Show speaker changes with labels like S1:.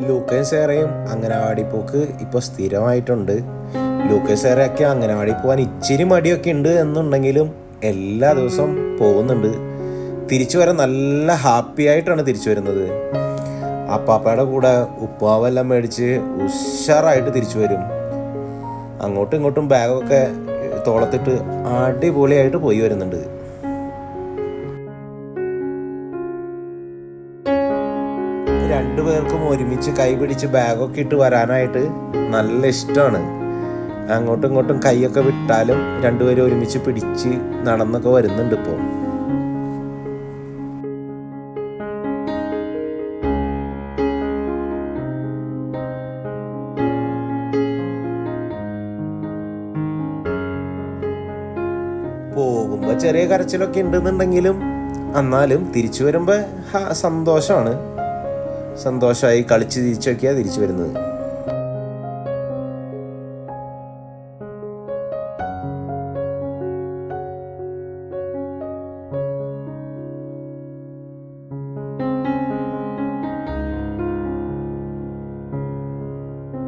S1: ലൂക്കയും സേറയും അംഗനവാടി പോക്ക് ഇപ്പോൾ സ്ഥിരമായിട്ടുണ്ട്. ലൂക്കയും സേറയൊക്കെ അംഗനവാടി പോകാൻ ഇച്ചിരി മടിയൊക്കെ ഉണ്ട് എന്നുണ്ടെങ്കിലും എല്ലാ ദിവസവും പോകുന്നുണ്ട്. തിരിച്ചു വരാൻ നല്ല ഹാപ്പി ആയിട്ടാണ് തിരിച്ചു വരുന്നത്. അപ്പാപ്പയുടെ കൂടെ ഉപ്പാവെല്ലാം മേടിച്ച് ഉഷാറായിട്ട് തിരിച്ചു വരും. അങ്ങോട്ടും ഇങ്ങോട്ടും ബാഗൊക്കെ തോളത്തിട്ട് അടിപൊളിയായിട്ട് പോയി വരുന്നുണ്ട്. രണ്ടുപേർക്കും ഒരുമിച്ച് കൈപിടിച്ച് ബാഗൊക്കെ ഇട്ട് വരാനായിട്ട് നല്ല ഇഷ്ടമാണ്. അങ്ങോട്ടും ഇങ്ങോട്ടും കൈയൊക്കെ വിട്ടാലും രണ്ടുപേരും ഒരുമിച്ച് പിടിച്ച് നടന്നൊക്കെ വരുന്നുണ്ട് ഇപ്പോൾ പോകുമ്പോൾ ചെറിയ കരച്ചിലൊക്കെ ഉണ്ടെന്നുണ്ടെങ്കിലും എന്നാലും തിരിച്ചു വരുമ്പോൾ സന്തോഷമാണ്. സന്തോഷമായി കളിച്ച് തിരിച്ചൊക്കെയാണ് തിരിച്ചു വരുന്നത്.